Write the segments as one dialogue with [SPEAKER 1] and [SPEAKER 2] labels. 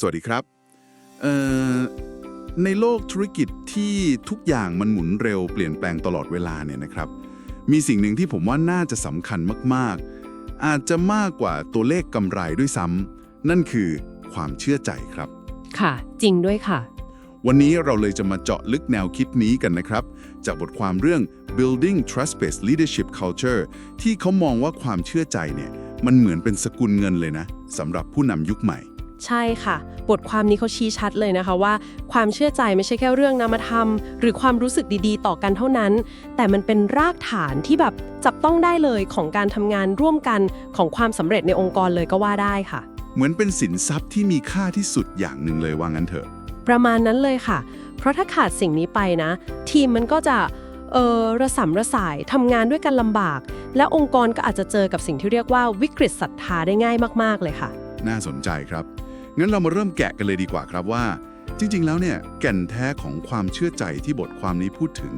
[SPEAKER 1] สวัสดีครับเอ่อในโลกธุรกิจที่ทุกอย่างมันหมุนเร็วเปลี่ยนแปลงตลอดเวลาเนี่ยนะครับ มีสิ่งหนึ่งที่ผมว่าน่าจะสำคัญมาก ๆ อาจจะมากกว่าตัวเลขกำไรด้วยซ้ำนั่นคือความเชื่อใจครับ
[SPEAKER 2] ค่ะ จริงด้วยค่ะ
[SPEAKER 1] วันนี้เราเลยจะมาเจาะลึกแนวคิดนี้กันนะครับ จากบทความเรื่อง building trust-based leadership culture ที่เขามองว่าความเชื่อใจเนี่ยมันเหมือนเป็นสกุลเงินเลยนะสำหรับผู้นำยุคใหม่
[SPEAKER 2] ใช่ค่ะ บทความนี้เขาชี้ชัดเลยนะคะว่า ความเชื่อใจไม่ใช่แค่เรื่องนามธรรม หรือความรู้สึกดีๆ ต่อกันเท่านั้น แต่มันเป็นรากฐานที่แบบจับต้องได้เลยของการทำงานร่วมกันของความสำเร็จในองค์กรเลยก็ว่าได้ค่ะ
[SPEAKER 1] เหมือนเป็นสินทรัพย์ที่มีค่าที่สุดอย่างหนึ่งเลยว่างั้นเถอะ
[SPEAKER 2] ประมาณนั้นเลยค่ะ เพราะถ้าขาดสิ่งนี้ไปนะ ทีมมันก็จะเออระสำระสายทำงานด้วยกันลำบาก และองค์กรก็อาจจะเจอกับสิ่งที่เรียกว่าวิกฤตศรัทธาได้ง่ายมาก ๆ เลยค่ะ
[SPEAKER 1] น่าสนใจครับ งั้นเรามาเริ่มแกะกันเลยดีกว่าครับว่า จริง ๆ แล้วเนี่ยแก่นแท้ของความเชื่อใจที่บทความนี้พูดถึง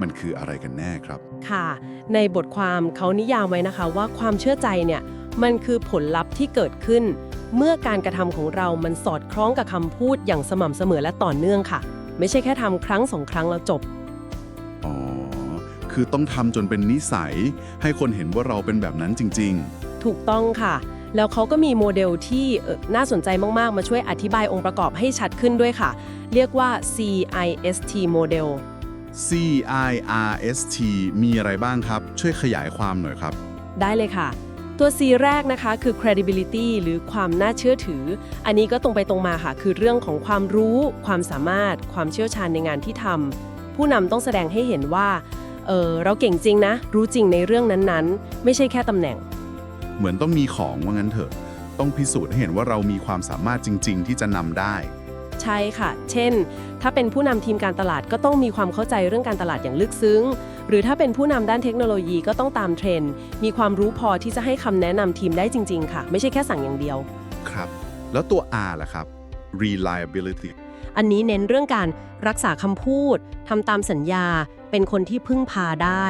[SPEAKER 1] มันคืออะไรกันแน่ครับ
[SPEAKER 2] ค่ะ ในบทความเขานิยามไว้นะคะว่าความเชื่อใจเนี่ยมันคือผลลัพธ์ที่เกิดขึ้น เมื่อการกระทำของเรามันสอดคล้องกับคำพูดอย่างสม่ำเสมอและต่อเนื่องค่ะ ไม่ใช่แค่ทำครั้งสองครั้งแล้วจบ
[SPEAKER 1] อ๋อ คือต้องทำจนเป็นนิสัย ให้คนเห็นว่าเราเป็นแบบนั้นจริง
[SPEAKER 2] ถูกต้องค่ะ แล้วเขาก็มีโมเดลที่เอ่อน่าสนใจมากๆ มาช่วยอธิบายองค์ประกอบให้ชัดขึ้นด้วยค่ะ เรียกว่า CIST โมเดล
[SPEAKER 1] ๆ C I R S T มีอะไรบ้างครับ ช่วยขยายความหน่อยครับ
[SPEAKER 2] ได้เลยค่ะ ตัว C แรกนะคะคือ credibility หรือความน่าเชื่อถือ อันนี้ก็ตรงไปตรงมาค่ะ คือเรื่องของความรู้ ความสามารถ ความเชี่ยวชาญในงานที่ทำผู้นำต้องแสดงให้เห็นว่าเออเราเก่งจริงนะ รู้จริงในเรื่องนั้นๆ ไม่ใช่แค่ตำแหน่ง
[SPEAKER 1] เหมือนต้องมีของว่างั้นเถอะ ต้องพิสูจน์ให้เห็นว่าเรามีความสามารถจริง ๆ ที่จะนำได้
[SPEAKER 2] ใช่ค่ะ เช่น ถ้าเป็นผู้นำทีมการตลาดก็ต้องมีความเข้าใจเรื่องการตลาดอย่างลึกซึ้ง หรือถ้าเป็นผู้นำด้านเทคโนโลยีก็ต้องตามเทรนด์ มีความรู้พอที่จะให้คำแนะนำทีมได้จริง ๆ ค่ะ ไม่ใช่แค่สั่งอย่างเดียว
[SPEAKER 1] ครับ แล้วตัว R ล่ะครับ reliability
[SPEAKER 2] อันนี้เน้นเรื่องการรักษาคำพูดทำตามสัญญา เป็นคนที่พึ่งพาได้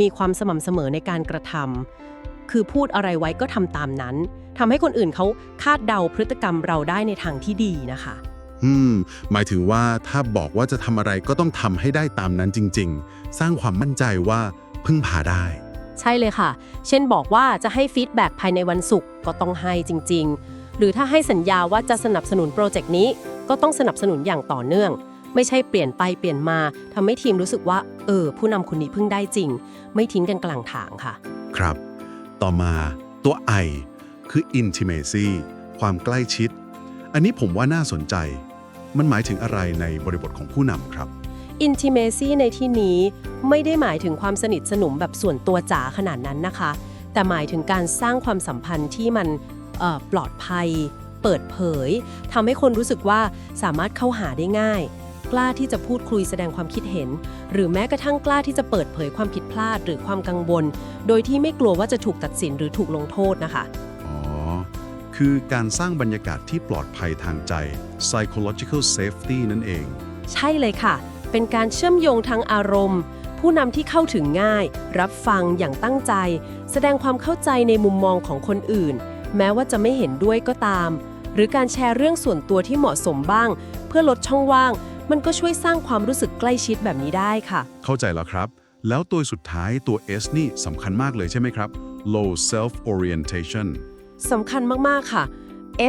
[SPEAKER 2] มีความสม่ำเสมอในการกระทำ คือพูดอะไรไว้ก็ทำตามนั้นทำให้คนอื่นเขาคาดเดาพฤติกรรมเราได้ในทางที่ดีนะคะ
[SPEAKER 3] อืม หมายถึงว่าถ้าบอกว่าจะทำอะไรก็ต้องทำให้ได้ตามนั้นจริง ๆ สร้างความมั่นใจว่าพึ่งพาได้
[SPEAKER 2] ใช่เลยค่ะ เช่นบอกว่าจะให้ฟีดแบ็กภายในวันศุกร์ก็ต้องให้จริง ๆ หรือถ้าให้สัญญาว่าจะสนับสนุนโปรเจกต์นี้ ก็ต้องสนับสนุนอย่างต่อเนื่อง ไม่ใช่เปลี่ยนไปเปลี่ยนมาทำให้ทีมรู้สึกว่า เออ ผู้นำคนนี้พึ่งได้จริง ไม่ทิ้งกันกลางทางค่ะ
[SPEAKER 3] ครับ ต่อมาตัว I คือ intimacy ความใกล้ชิด อันนี้ผมว่าน่าสนใจ มันหมายถึงอะไรในบริบทของผู้นำครับ
[SPEAKER 2] intimacy ในที่นี้ไม่ได้หมายถึงความสนิทสนมแบบส่วนตัวจ๋าขนาดนั้นนะคะ แต่หมายถึงการสร้างความสัมพันธ์ที่มันปลอดภัย เปิดเผยทำให้คนรู้สึกว่าสามารถเข้าหาได้ง่าย กล้าที่จะพูดคุยแสดงความคิดเห็น หรือแม้กระทั่งกล้าที่จะเปิดเผยความผิดพลาดหรือความกังวล โดยที่ไม่กลัวว่าจะถูกตัดสินหรือถูกลงโทษนะคะ
[SPEAKER 3] อ๋อคือการสร้างบรรยากาศที่ปลอดภัยทางใจ psychological safety นั่นเอง
[SPEAKER 2] ใช่เลยค่ะ เป็นการเชื่อมโยงทางอารมณ์ ผู้นำที่เข้าถึงง่าย รับฟังอย่างตั้งใจ แสดงความเข้าใจในมุมมองของคนอื่น แม้ว่าจะไม่เห็นด้วยก็ตาม หรือการแชร์เรื่องส่วนตัวที่เหมาะสมบ้าง เพื่อลดช่องว่าง มันก็ช่วยสร้างความรู้สึกใกล้ชิดแบบนี้ได้ค่ะ
[SPEAKER 1] เข้าใจแล้วครับ แล้วตัวสุดท้ายตัว S นี่สำคัญมากเลยใช่ไหมครับ low self orientation
[SPEAKER 2] สำคัญมาก ๆ ค่ะ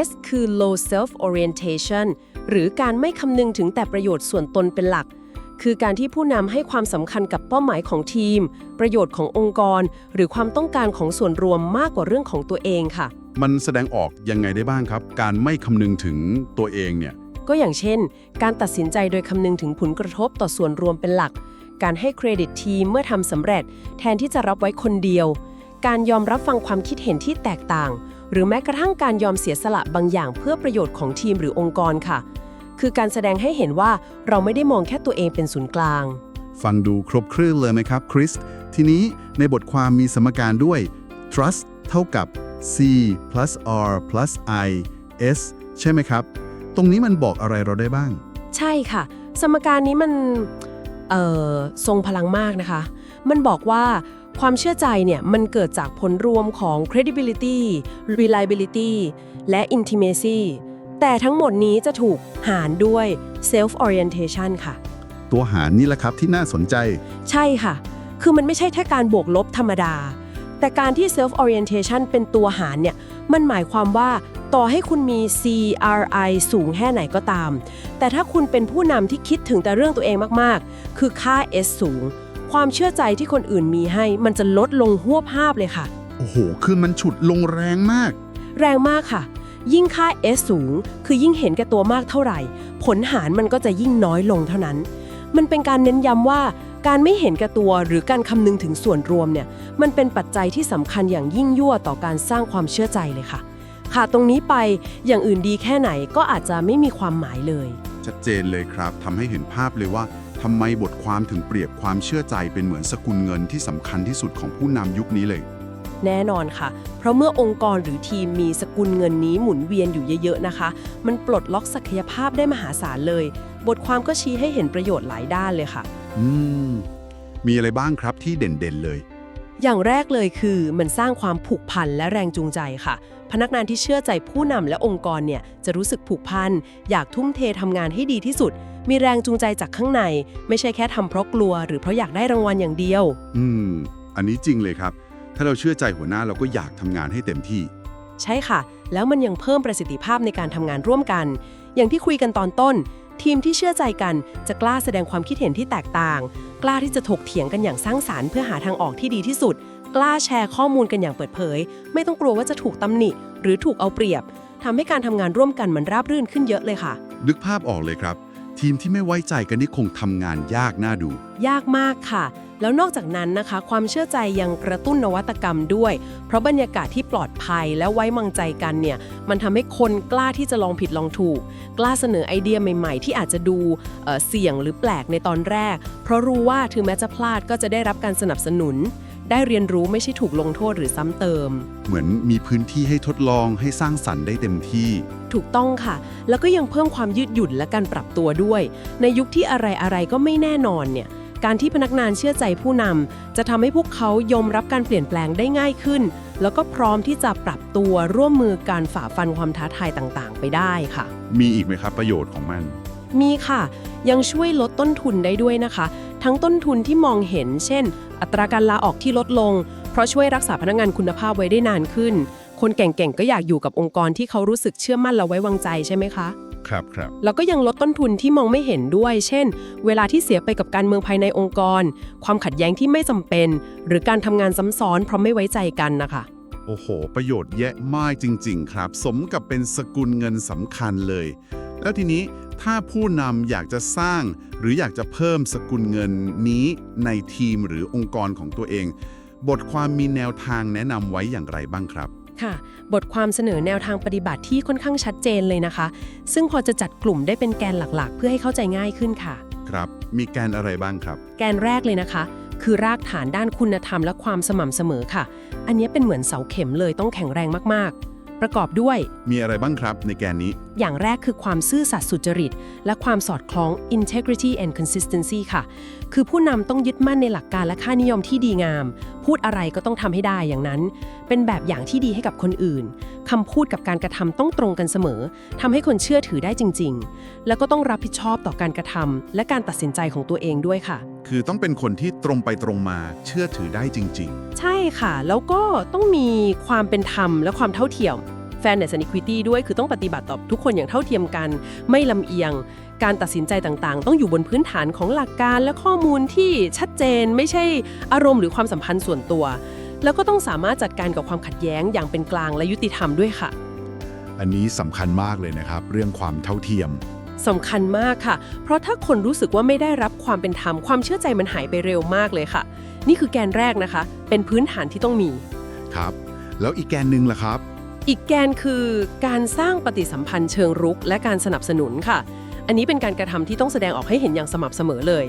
[SPEAKER 2] S คือ low self orientation หรือการไม่คำนึงถึงแต่ประโยชน์ส่วนตนเป็นหลัก คือการที่ผู้นำให้ความสำคัญกับเป้าหมายของทีม ประโยชน์ขององค์กร หรือความต้องการของส่วนรวมมากกว่าเรื่องของตัวเองค่ะ
[SPEAKER 1] มันแสดงออกยังไงได้บ้างครับ การไม่คำนึงถึงตัวเองเนี่ย
[SPEAKER 2] ก็อย่างเช่น การตัดสินใจโดยคำนึงถึงผลกระทบต่อส่วนรวมเป็นหลัก การให้เครดิตทีมเมื่อทำสำเร็จ แทนที่จะรับไว้คนเดียว การยอมรับฟังความคิดเห็นที่แตกต่าง หรือแม้กระทั่งการยอมเสียสละบางอย่างเพื่อประโยชน์ของทีมหรือองค์กรค่ะ คือการแสดงให้เห็นว่าเราไม่ได้มองแค่ตัวเองเป็นศูนย์กลาง
[SPEAKER 1] ฟังดูครบเครื่องเลยไหมครับคริสทีนี้ในบทความมีสมการด้วย trust เท่ากับ c plus r plus i s ใช่ไหมครับ ตรงนี้มันบอกอะไรเราได้บ้าง
[SPEAKER 2] ใช่ค่ะ สมการนี้มันเอ่อทรงพลังมากนะคะ มันบอกว่าความเชื่อใจเนี่ยมันเกิดจากผลรวมของ credibility reliability และ intimacy แต่ทั้งหมดนี้จะถูกหารด้วย self orientation ค่ะ
[SPEAKER 3] ตัวหารนี่แหละครับที่น่าสนใจ
[SPEAKER 2] ใช่ค่ะ คือมันไม่ใช่แค่การบวกลบธรรมดา แต่การที่ self orientation เป็นตัวหารเนี่ย มันหมายความว่าต่อให้คุณมี CRI สูงแค่ไหนก็ตาม แต่ถ้าคุณเป็นผู้นำที่คิดถึงแต่เรื่องตัวเองมากๆ คือค่า S สูง ความเชื่อใจที่คนอื่นมีให้ มันจะลดลงหวบภาพเลยค่ะ
[SPEAKER 3] โอ้โห คือมันฉุดลงแรงมาก
[SPEAKER 2] แรงมากค่ะ ยิ่งค่า S สูง คือยิ่งเห็นแก่ตัวมากเท่าไหร่ ผลหารมันก็จะยิ่งน้อยลงเท่านั้น มันเป็นการเน้นย้ำว่า การไม่เห็นแก่ตัวหรือการคำนึงถึงส่วนรวมเนี่ยมันเป็นปัจจัยที่สำคัญอย่างยิ่งยวดต่อการสร้างความเชื่อใจเลยค่ะค่ะตรงนี้ไปอย่างอื่นดีแค่ไหนก็อาจจะไม่มีความหมายเลย
[SPEAKER 1] ชัดเจนเลยครับทำให้เห็นภาพเลยว่าทำไมบทความถึงเปรียบความเชื่อใจเป็นเหมือนสกุลเงินที่สำคัญที่สุดของผู้นำยุคนี้เลย
[SPEAKER 2] แน่นอนค่ะ เพราะเมื่อองค์กรหรือทีมมีสกุลเงินนี้หมุนเวียนอยู่เยอะๆนะคะ มันปลดล็อกศักยภาพได้มหาศาลเลย บทความก็ชี้ให้เห็นประโยชน์หลายด้านเลยค่ะ
[SPEAKER 1] อืม มีอะไรบ้างครับที่เด่นๆเลย
[SPEAKER 2] อย่างแรกเลยคือมันสร้างความผูกพันและแรงจูงใจค่ะ พนักงานที่เชื่อใจผู้นำและองค์กรเนี่ยจะรู้สึกผูกพันอยากทุ่มเททำงานให้ดีที่สุด มีแรงจูงใจจากข้างใน ไม่ใช่แค่ทำเพราะกลัว หรือเพราะอยากได้รางวัลอย่างเดียว
[SPEAKER 1] อืม อันนี้จริงเลยครับ ถ้าเราเชื่อใจหัวหน้าเราก็อยากทำงานให้เต็มที่
[SPEAKER 2] ใช่ค่ะ แล้วมันยังเพิ่มประสิทธิภาพในการทำงานร่วมกัน อย่างที่คุยกันตอนต้น ทีมที่เชื่อใจกันจะกล้าแสดงความคิดเห็นที่แตกต่าง กล้าที่จะถกเถียงกันอย่างสร้างสารรค์เพื่อหาทางออกที่ดีที่สุด กล้าแชร์ข้อมูลกันอย่างเปิดเผย ไม่ต้องกลัวว่าจะถูกตำหนิ หรือถูกเอาเปรียบทำให้การทำงานร่วมกันมันราบรื่นขึ้นเยอะเลยค่ะ
[SPEAKER 1] นึกภาพออกเลยครับ ทีมที่ไม่ไว้ใจกันนี่คงทำงานยากน่าดู
[SPEAKER 2] ยากมากค่ะ แล้วนอกจากนั้นนะคะ ความเชื่อใจยังกระตุ้นนวัตกรรมด้วย เพราะบรรยากาศที่ปลอดภัยและไว้วางใจกันเนี่ย มันทำให้คนกล้าที่จะลองผิดลองถูก กล้าเสนอไอเดียใหม่ๆ ที่อาจจะดูเอ่อเสี่ยงหรือแปลกในตอนแรก เพราะรู้ว่าถึงแม้จะพลาดก็จะได้รับการสนับสนุน ได้เรียนรู้ไม่ใช่ถูกลงโทษหรือซ้ำเติม
[SPEAKER 1] เหมือนมีพื้นที่ให้ทดลองให้สร้างสรรค์ได้เต็มที่
[SPEAKER 2] ถูกต้องค่ะ แล้วก็ยังเพิ่มความยืดหยุ่นและการปรับตัวด้วย ในยุคที่อะไรอะไรๆก็ไม่แน่นอนเนี่ย การที่พนักงานเชื่อใจผู้นำจะทำให้พวกเขายอมรับการเปลี่ยนแปลงได้ง่ายขึ้น แล้วก็พร้อมที่จะปรับตัวร่วมมือการฝ่าฟันความท้าทายต่างๆ ไปได้ค่ะ
[SPEAKER 1] มีอีกไหมครับประโยชน์ของมัน
[SPEAKER 2] มีค่ะ ยังช่วยลดต้นทุนได้ด้วยนะคะ ทั้งต้นทุนที่มองเห็น เช่น อัตราการลาออกที่ลดลง เพราะช่วยรักษาพนักงานคุณภาพไว้ได้นานขึ้น คนเก่งๆก็อยากอยู่กับองค์กรที่เขารู้สึกเชื่อมั่นและไว้วางใจใช่ไหมคะ
[SPEAKER 1] ครับครับ
[SPEAKER 2] แล้วก็ยังลดต้นทุนที่มองไม่เห็นด้วย เช่น เวลาที่เสียไปกับการเมืองภายในองค์กร ความขัดแย้งที่ไม่จำเป็น หรือการทำงานซ้ำซ้อนเพราะไม่ไว้ใจกันนะคะ
[SPEAKER 1] โอ้โห ประโยชน์แยะมากจริง ๆ ครับ สมกับเป็นสกุลเงินสำคัญเลย แล้วทีนี้ถ้าผู้นำอยากจะสร้าง หรืออยากจะเพิ่มสกุลเงินนี้ในทีมหรือองค์กรของตัวเอง บทความมีแนวทางแนะนำไว้อย่างไรบ้างครับ
[SPEAKER 2] ค่ะ บทความเสนอแนวทางปฏิบัติที่ค่อนข้างชัดเจนเลยนะคะ ซึ่งพอจะจัดกลุ่มได้เป็นแกนหลักๆ เพื่อให้เข้าใจง่ายขึ้นค่ะ
[SPEAKER 1] ครับ มีแกนอะไรบ้างครับ
[SPEAKER 2] แกนแรกเลยนะคะ คือรากฐานด้านคุณธรรมและความสม่ำเสมอค่ะ อันนี้เป็นเหมือนเสาเข็มเลยต้องแข็งแรงมากๆ ประกอบด้วย
[SPEAKER 1] มีอะไรบ้างครับในแกนนี้
[SPEAKER 2] อย่างแรกคือความซื่อสัตย์สุจริต และความสอดคล้อง integrity and consistency ค่ะ คือผู้นำต้องยึดมั่นในหลักการและค่านิยมที่ดีงาม พูดอะไรก็ต้องทำให้ได้อย่างนั้น เป็นแบบอย่างที่ดีให้กับคนอื่นคำพูดกับการกระทำต้องตรงกันเสมอทำให้คนเชื่อถือได้จริง ๆ แล้วก็ต้องรับผิดชอบต่อการกระทำและการตัดสินใจของตัวเองด้วยค่ะ
[SPEAKER 1] คือต้องเป็นคนที่ตรงไปตรงมาเชื่อถือได้จริง
[SPEAKER 2] ใช่ค่ะ แล้วก็ต้องมีความเป็นธรรมและความเท่าเทียม Fairness and Equity ด้วยคือต้องปฏิบัติต่อทุกคนอย่างเท่าเทียมกัน ไม่ลำเอียง การตัดสินใจต่างๆ ต้องอยู่บนพื้นฐานของหลักการและข้อมูลที่ชัดเจนไม่ใช่อารมณ์หรือความสัมพันธ์ส่วนตัว แล้วก็ต้องสามารถจัดการกับความขัดแย้งอย่างเป็นกลางและยุติธรรมด้วยค่ะ
[SPEAKER 1] ๆอันนี้สำคัญมากเลยนะครับ เรื่องความเท่าเทียม
[SPEAKER 2] สำคัญมากค่ะ เพราะถ้าคนรู้สึกว่าไม่ได้รับความเป็นธรรม ความเชื่อใจมันหายไปเร็วมากเลยค่ะ นี่คือแกนแรกนะคะ เป็นพื้นฐานที่ต้องมี
[SPEAKER 1] ครับ แล้วอีกแกนหนึ่งล่ะครับ
[SPEAKER 2] อีกแกนคือการสร้างปฏิสัมพันธ์เชิงรุก และการสนับสนุนค่ะ อันนี้เป็นการกระทำที่ต้องแสดงออกให้เห็นอย่างสม่ำเสมอเลย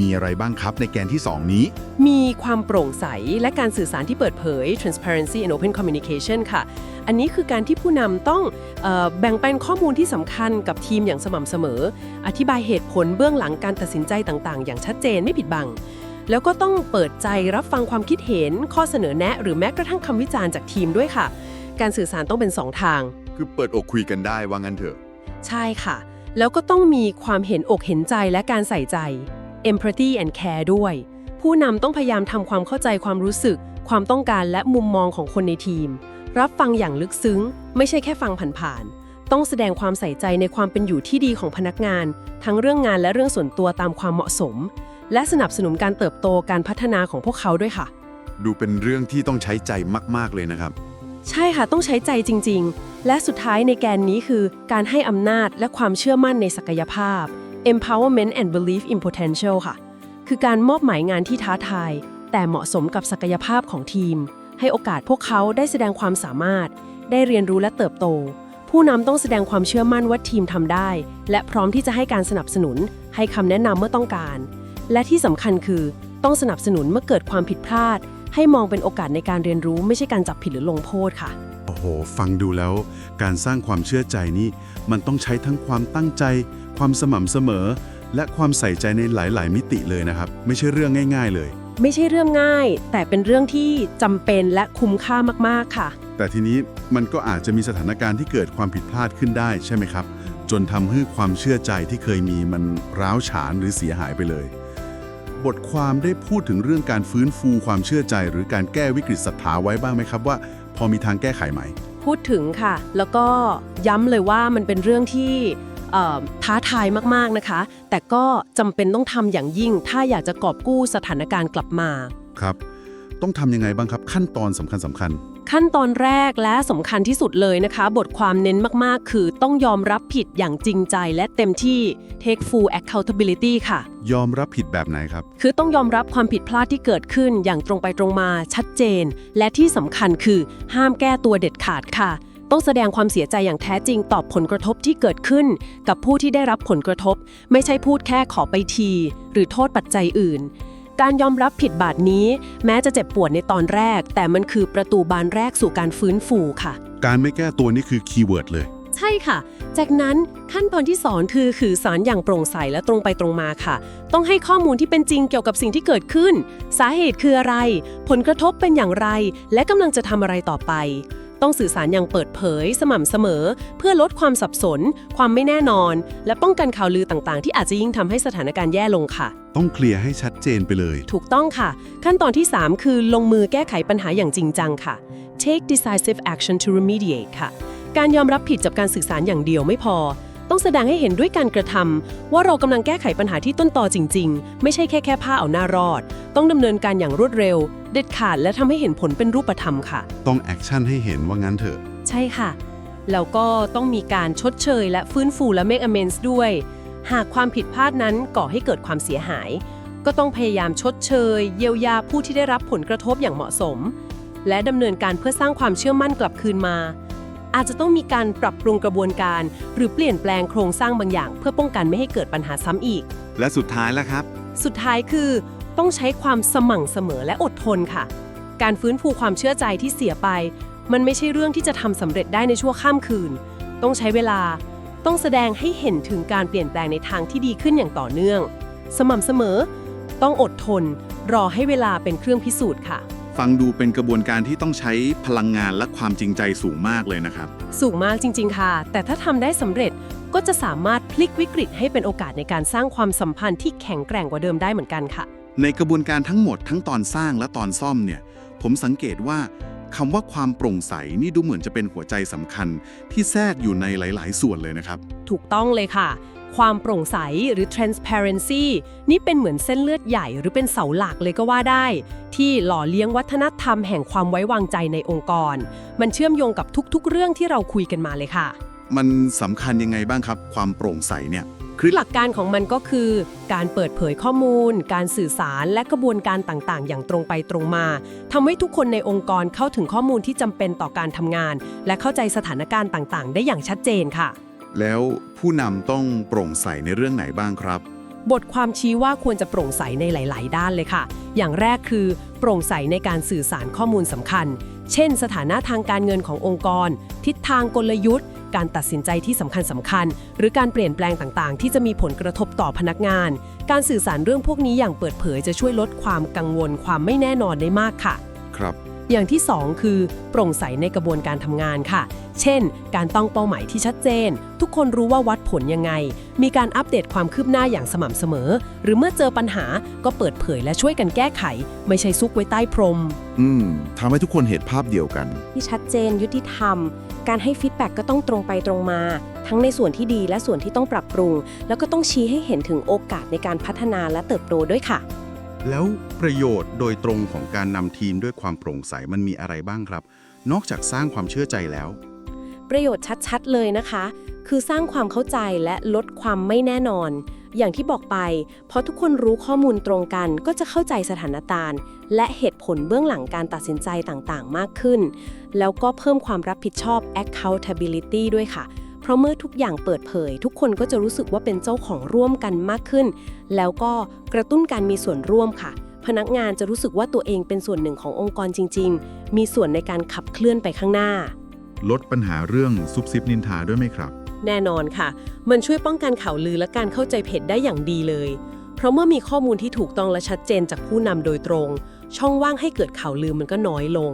[SPEAKER 1] มีอะไรบ้างครับในแกนที่ 2 นี้
[SPEAKER 2] มีความโปร่งใสและการสื่อสารที่เปิดเผย transparency and open communication ค่ะ อันนี้คือการที่ผู้นำต้องเออแบ่งปันข้อมูลที่สำคัญกับทีมอย่างสม่ำเสมอ อธิบายเหตุผลเบื้องหลังการตัดสินใจต่างๆ อย่างชัดเจนไม่ผิดบัง แล้วก็ต้องเปิดใจรับฟังความคิดเห็น ข้อเสนอแนะ หรือแม้กระทั่งคำวิจารณ์จากทีมด้วยค่ะ การสื่อสารต้องเป็นสองทาง
[SPEAKER 4] คือเปิดอกคุยกันได้ว่างั้นเถอะ
[SPEAKER 2] ใช่ค่ะ แล้วก็ต้องมีความเห็นอกเห็นใจและการใส่ใจ empathy and care ด้วย ผู้นำต้องพยายามทำความเข้าใจความรู้สึก ความต้องการและมุมมองของคนในทีม รับฟังอย่างลึกซึ้ง ไม่ใช่แค่ฟังผ่านๆ ต้องแสดงความใส่ใจในความเป็นอยู่ที่ดีของพนักงาน ทั้งเรื่องงานและเรื่องส่วนตัวตามความเหมาะสม และสนับสนุนการเติบโตการพัฒนาของพวกเขาด้วยค่ะ
[SPEAKER 4] ดูเป็นเรื่องที่ต้องใช้ใจมากๆเลยนะครับ
[SPEAKER 2] ใช่ค่ะต้องใช้ใจจริง ๆ และสุดท้ายในแกนนี้คือ การให้อำนาจและความเชื่อมั่นในศักยภาพ empowerment and belief in potential ค่ะ คือการมอบหมายงานที่ท้าทาย แต่เหมาะสมกับศักยภาพของทีม ให้โอกาสพวกเขาได้แสดงความสามารถ ได้เรียนรู้และเติบโต ผู้นำต้องแสดงความเชื่อมั่นว่าทีมทำได้ และพร้อมที่จะให้การสนับสนุน ให้คำแนะนำเมื่อต้องการ และที่สำคัญคือ ต้องสนับสนุนเมื่อเกิดความผิดพลาด ให้มองเป็นโอกาสในการเรียนรู้ ไม่ใช่การจับผิดหรือลงโทษค่ะ
[SPEAKER 3] โอ้โห ฟังดูแล้ว การสร้างความเชื่อใจนี่มันต้องใช้ทั้งความตั้งใจ ความสม่ำเสมอ และความใส่ใจในหลาย ๆ มิติเลยนะครับ ไม่ใช่เรื่องง่าย ๆ เลย
[SPEAKER 2] ไม่ใช่เรื่องง่าย แต่เป็นเรื่องที่จำเป็นและคุ้มค่ามากๆค่ะ
[SPEAKER 3] แต่ทีนี้มันก็อาจจะมีสถานการณ์ที่เกิดความผิดพลาดขึ้นได้ใช่ไหมครับ จนทำให้ความเชื่อใจที่เคยมีมันร้าวฉานหรือเสียหายไปเลย บทความได้พูดถึงเรื่องการฟื้นฟูความเชื่อใจ หรือการแก้วิกฤตศรัทธาไว้บ้างไหมครับว่า พอมีทางแก้ไขไหม
[SPEAKER 2] พูดถึงค่ะ แล้วก็ย้ำเลยว่ามันเป็นเรื่องที่เอ่อ ท้าทายมากๆนะคะ แต่ก็จำเป็นต้องทำอย่างยิ่ง ถ้าอยากจะกอบกู้สถานการณ์กลับมา
[SPEAKER 3] ครับ ต้องทำยังไงบ้างครับ ขั้นตอนสำคัญสำคัญ
[SPEAKER 2] ขั้นตอนแรกและสำคัญที่สุดเลยนะคะ บทความเน้นมากๆ คือต้องยอมรับผิดอย่างจริงใจและเต็มที่ take full accountability ค่ะ
[SPEAKER 3] ยอมรับผิดแบบไหนครับ
[SPEAKER 2] คือต้องยอมรับความผิดพลาดที่เกิดขึ้นอย่างตรงไปตรงมาชัดเจน และที่สำคัญคือห้ามแก้ตัวเด็ดขาดค่ะ ต้องแสดงความเสียใจอย่างแท้จริงตอบผลกระทบที่เกิดขึ้น กับผู้ที่ได้รับผลกระทบ ไม่ใช่พูดแค่ขอไปที หรือโทษปัจจัยอื่น การยอมรับผิดบาทนี้ แม้จะเจ็บปวดในตอนแรก แต่มันคือประตูบานแรกสู่การฟื้นฟูค่ะ
[SPEAKER 3] การไม่แก้ตัวนี่คือคีย์เวิร์ดเลย
[SPEAKER 2] ใช่ค่ะ จากนั้นขั้นตอนที่สอนคือคือสารอย่างโปร่งใสและตรงไปตรงมาค่ะ ต้องให้ข้อมูลที่เป็นจริงเกี่ยวกับสิ่งที่เกิดขึ้น สาเหตุคืออะไร ผลกระทบเป็นอย่างไร และกำลังจะทำอะไรต่อไป ต้องสื่อสารอย่างเปิดเผย สม่ำเสมอ เพื่อลดความสับสน ความไม่แน่นอน และป้องกันข่าวลือต่างๆ ที่อาจจะยิ่งทำให้สถานการณ์แย่ลงค่ะ
[SPEAKER 3] ต้องเคลียร์ให้ชัดเจนไปเลย
[SPEAKER 2] ถูกต้องค่ะ ขั้นตอนที่ 3 คือลงมือแก้ไขปัญหาอย่างจริงจังค่ะ take decisive action to remediate ค่ะ การยอมรับผิดจากการสื่อสารอย่างเดียวไม่พอ ต้องแสดงให้เห็นด้วยการกระทำว่าเรากำลังแก้ไขปัญหาที่ต้นตอจริง ๆ ไม่ใช่แค่แค่ผ้าเอาหน้ารอด ต้องดำเนินการอย่างรวดเร็ว เด็ดขาดและทำให้เห็นผลเป็นรูปธรรมค่ะ
[SPEAKER 3] ต้องแอคชั่นให้เห็นว่างั้นเถอะ
[SPEAKER 2] ใช่ค่ะ แล้วก็ต้องมีการชดเชย และฟื้นฟูและ make amends ด้วย หากความผิดพลาดนั้นก่อให้เกิดความเสียหาย ก็ต้องพยายามชดเชย เยียวยาผู้ที่ได้รับผลกระทบอย่างเหมาะสม และดำเนินการเพื่อสร้างความเชื่อมั่นกลับคืนมา อาจจะต้องมีการปรับปรุงกระบวนการ หรือเปลี่ยนแปลงโครงสร้างบางอย่าง เพื่อป้องกันไม่ให้เกิดปัญหาซ้ำอีก
[SPEAKER 4] และสุดท้ายแล้วครับ
[SPEAKER 2] สุดท้ายคือ ต้องใช้ความสม่ำเสมอและอดทนค่ะ การฟื้นฟูความเชื่อใจที่เสียไป มันไม่ใช่เรื่องที่จะทำสำเร็จได้ในชั่วข้ามคืน ต้องใช้เวลา ต้องแสดงให้เห็นถึงการเปลี่ยนแปลงในทางที่ดีขึ้นอย่างต่อเนื่อง สม่ำเสมอ ต้องอดทน รอให้เวลาเป็นเครื่องพิสูจน์ค่ะ
[SPEAKER 1] ฟังดูเป็นกระบวนการที่ต้องใช้พลังงานและความจริงใจสูงมากเลยนะครับ
[SPEAKER 2] สูงมากจริง ๆ ค่ะ แต่ถ้าทำได้สำเร็จก็จะสามารถพลิกวิกฤตให้เป็นโอกาสในการสร้างความสัมพันธ์ที่แข็งแกร่งกว่าเดิมได้เหมือนกันค่ะ
[SPEAKER 1] ในกระบวนการทั้งหมดทั้งตอนสร้างและตอนซ่อมเนี่ย ผมสังเกตว่าคำว่าความโปร่งใสนี่ดูเหมือนจะเป็นหัวใจสำคัญที่แทรกอยู่ในหลาย ๆ ส่วนเลยนะครับ
[SPEAKER 2] ถูกต้องเลยค่ะ ความโปร่งใสหรือ transparency นี่เป็นเหมือนเส้นเลือดใหญ่หรือเป็นเสาหลักเลยก็ว่าได้ ที่หล่อเลี้ยงวัฒนธรรมแห่งความไว้วางใจในองค์กร มันเชื่อมโยงกับทุกๆ เรื่องที่เราคุยกันมาเลยค่ะ
[SPEAKER 1] มันสำคัญยังไงบ้างครับ ความโปร่งใสเนี่ย
[SPEAKER 2] คือหลักการของมันก็คือ การเปิดเผยข้อมูล การสื่อสารและกระบวนการต่างๆ อย่างตรงไปตรงมาทำให้ทุกคนในองค์กรเข้าถึงข้อมูลที่จำเป็นต่อการทำงาน และเข้าใจสถานการณ์ต่างๆ ได้อย่างชัดเจนค่ะ
[SPEAKER 1] แล้วผู้นำต้องโปร่งใสในเรื่องไหนบ้างครับ
[SPEAKER 2] บทความชี้ว่าควรจะโปร่งใสในหลาย ๆ ด้านเลยค่ะ อย่างแรกคือ โปร่งใสในการสื่อสารข้อมูลสำคัญ เช่น สถานะทางการเงินขององค์กร ทิศทางกลยุทธ์ การตัดสินใจที่สำคัญสำคัญ หรือการเปลี่ยนแปลงต่าง ๆ ที่จะมีผลกระทบต่อพนักงาน การสื่อสารเรื่องพวกนี้อย่างเปิดเผยจะช่วยลดความกังวลความไม่แน่นอนได้มากค่ะ
[SPEAKER 1] ครับ
[SPEAKER 2] อย่างที่ 2 คือ โปร่งใสในกระบวนการทำงานค่ะ เช่น การตั้งเป้าหมายที่ชัดเจน ทุกคนรู้ว่าวัดผลยังไง มีการอัปเดตความคืบหน้าอย่างสม่ำเสมอ หรือเมื่อเจอปัญหาก็เปิดเผยและช่วยกันแก้ไข ไม่ใช่ซุกไว้ใต้พรม
[SPEAKER 1] อืมทำให้ทุกคนเห็นภาพเดียวกัน
[SPEAKER 5] ที่ชัดเจนยุติธรรม การให้ฟีดแบ็กก็ต้องตรงไปตรงมา ทั้งในส่วนที่ดีและส่วนที่ต้องปรับปรุง แล้วก็ต้องชี้ให้เห็นถึงโอกาสในการพัฒนาและเติบโตด้วยค่ะ
[SPEAKER 1] แล้วประโยชน์โดยตรงของการนำทีมด้วยความโปร่งใสมันมีอะไรบ้างครับ นอกจากสร้างความเชื่อใจแล้ว
[SPEAKER 5] ประโยชน์ชัดๆเลยนะคะ คือสร้างความเข้าใจและลดความไม่แน่นอน อย่างที่บอกไปเพอทุกคนรู้ข้อมูลตรงกันก็จะเข้าใจสถานการณ์ และเหตุผลเบื้องหลังการตัดสินใจต่างๆ มากขึ้น แล้วก็เพิ่มความรับผิดชอบ accountability ด้วยค่ะ เพราะเมื่อทุกอย่างเปิดเผย ทุกคนก็จะรู้สึกว่าเป็นเจ้าของร่วมกันมากขึ้น แล้วก็กระตุ้นการมีส่วนร่วมค่ะ พนักงานจะรู้สึกว่าตัวเองเป็นส่วนหนึ่งขององค์กรจริง ๆ มีส่วนในการขับเคลื่อนไปข้างหน้า
[SPEAKER 1] ลดปัญหาเรื่องซุบซิบนินทาด้วยไหมครับ
[SPEAKER 2] แน่นอนค่ะ มันช่วยป้องกันข่าวลือและการเข้าใจผิดได้อย่างดีเลย เพราะเมื่อมีข้อมูลที่ถูกต้องและชัดเจนจากผู้นำโดยตรง ช่องว่างให้เกิดข่าวลือมันก็น้อยลง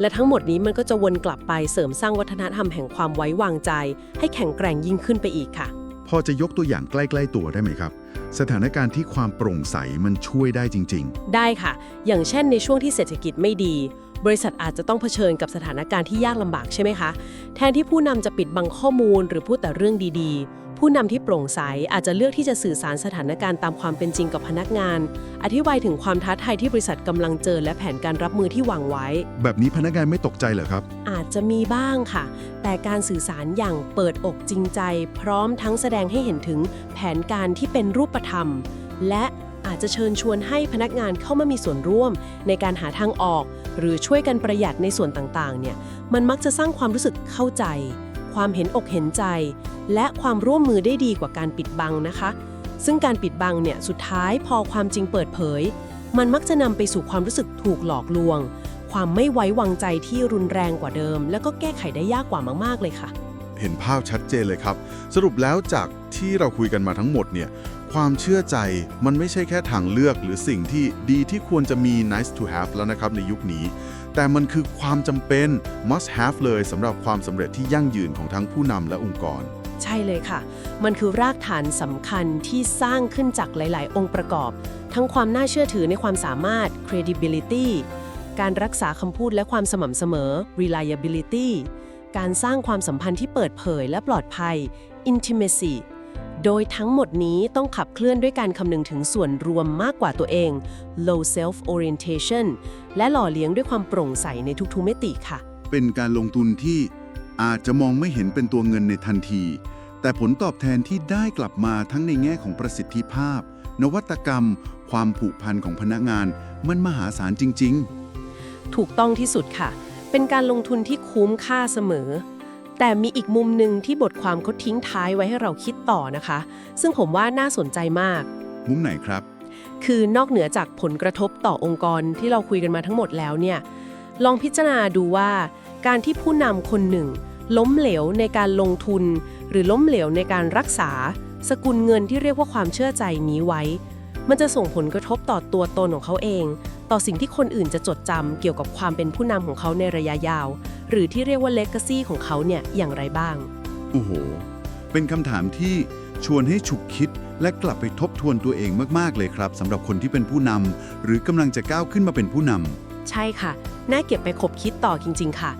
[SPEAKER 2] และทั้งหมดนี้มันก็จะวนกลับไปเสริมสร้างวัฒนธรรมแห่งความไว้วางใจ ให้แข็งแกร่งยิ่งขึ้นไปอีกค่ะ
[SPEAKER 1] พอจะยกตัวอย่างใกล้ ๆ ตัวได้ไหมครับ สถานการณ์ที่ความโปร่งใสมันช่วยได้จริง
[SPEAKER 2] ได้ค่ะ อย่างเช่นในช่วงที่เศรษฐกิจไม่ดี บริษัทอาจจะต้องเผชิญกับสถานการณ์ที่ยากลำบากใช่ไหมคะ แทนที่ผู้นำจะปิดบังข้อมูลหรือพูดแต่เรื่องดีๆ ผู้นำที่โปร่งใสอาจจะเลือกที่จะสื่อสารสถานการณ์ตามความเป็นจริงกับพนักงาน อธิบายถึงความท้าทายที่บริษัทกำลังเจอและแผนการรับมือที่วางไว้
[SPEAKER 1] ๆแบบนี้พนักงานไม่ตกใจเหรอครับ
[SPEAKER 2] อาจจะมีบ้างค่ะ แต่การสื่อสารอย่างเปิดอกจริงใจ พร้อมทั้งแสดงให้เห็นถึงแผนการที่เป็นรูปธรรม และอาจจะเชิญชวนให้พนักงานเข้ามามีส่วนร่วม ในการหาทางออก หรือช่วยกันประหยัดในส่วนต่างๆ เนี่ย มันมักจะสร้างความรู้สึกเข้าใจ ความเห็นอกเห็นใจ และความร่วมมือได้ดีกว่าการปิดบังนะคะ ซึ่งการปิดบังเนี่ยสุดท้ายพอความจริงเปิดเผย มันมักจะนำไปสู่ความรู้สึกถูกหลอกลวง ความไม่ไว้วางใจที่รุนแรงกว่าเดิม แล้วก็แก้ไขได้ยากกว่ามากๆเลยค่ะ
[SPEAKER 1] เห็นภาพชัดเจนเลยครับ สรุปแล้วจากที่เราคุยกันมาทั้งหมดเนี่ยความเชื่อใจมันไม่ใช่แค่ทางเลือกหรือสิ่งที่ดีที่ควรจะมี nice to have แล้วนะครับในยุคนี้ แต่มันคือความจำเป็น must have เลยสำหรับความสำเร็จที่ยั่งยืนของทั้งผู้นำและองค์กร
[SPEAKER 2] ใช่เลยค่ะ มันคือรากฐานสำคัญที่สร้างขึ้นจากหลาย ๆ องค์ประกอบ ทั้งความน่าเชื่อถือในความสามารถ credibility การรักษาคำพูดและความสม่ำเสมอ reliability การสร้างความสัมพันธ์ที่เปิดเผยและปลอดภัย intimacy โดยทั้งหมดนี้ต้องขับเคลื่อนด้วยการคำนึงถึงส่วนรวมมากกว่าตัวเอง low self orientation และหล่อเลี้ยงด้วยความโปร่งใสในทุกๆมิติค่ะ
[SPEAKER 1] เป็นการลงทุนที่อาจจะมองไม่เห็นเป็นตัวเงินในทันที แต่ผลตอบแทนที่ได้กลับมาทั้งในแง่ของประสิทธิภาพ นวัตกรรม ความผูกพันของพนักงาน มันมหาศาลจริง ๆ
[SPEAKER 2] ถูกต้องที่สุดค่ะ เป็นการลงทุนที่คุ้มค่าเสมอ แต่มีอีกมุมหนึ่งที่บทความเขาทิ้งท้ายไว้ให้เราคิดต่อนะคะ ซึ่งผมว่าน่าสนใจมาก
[SPEAKER 1] มุมไหนครับ
[SPEAKER 2] คือนอกเหนือจากผลกระทบต่อองค์กรที่เราคุยกันมาทั้งหมดแล้วเนี่ย ลองพิจารณาดูว่า การที่ผู้นำคนหนึ่ง ล้มเหลวในการลงทุน หรือล้มเหลวในการรักษา สกุลเงินที่เรียกว่าความเชื่อใจนี้ไว้ มันจะส่งผลกระทบต่อตัวตนของเขาเอง ต่อสิ่งที่คนอื่นจะจดจำเกี่ยวกับความเป็นผู้นำของเขาในระยะยาว หรือที่เรียกว่า legacy ของเขาเนี่ยอย่างไรบ้าง
[SPEAKER 1] โอ้โห เป็นคำถามที่ชวนให้ฉุกคิดและกลับไปทบทวนตัวเองมาก ๆ เลยครับสำหรับคนที่เป็นผู้นำหรือกำลังจะก้าวขึ้นมาเป็นผู้นำ
[SPEAKER 2] ใช่ค่ะ น่าเก็บไปคบคิดต่อจริง ๆ ค่ะ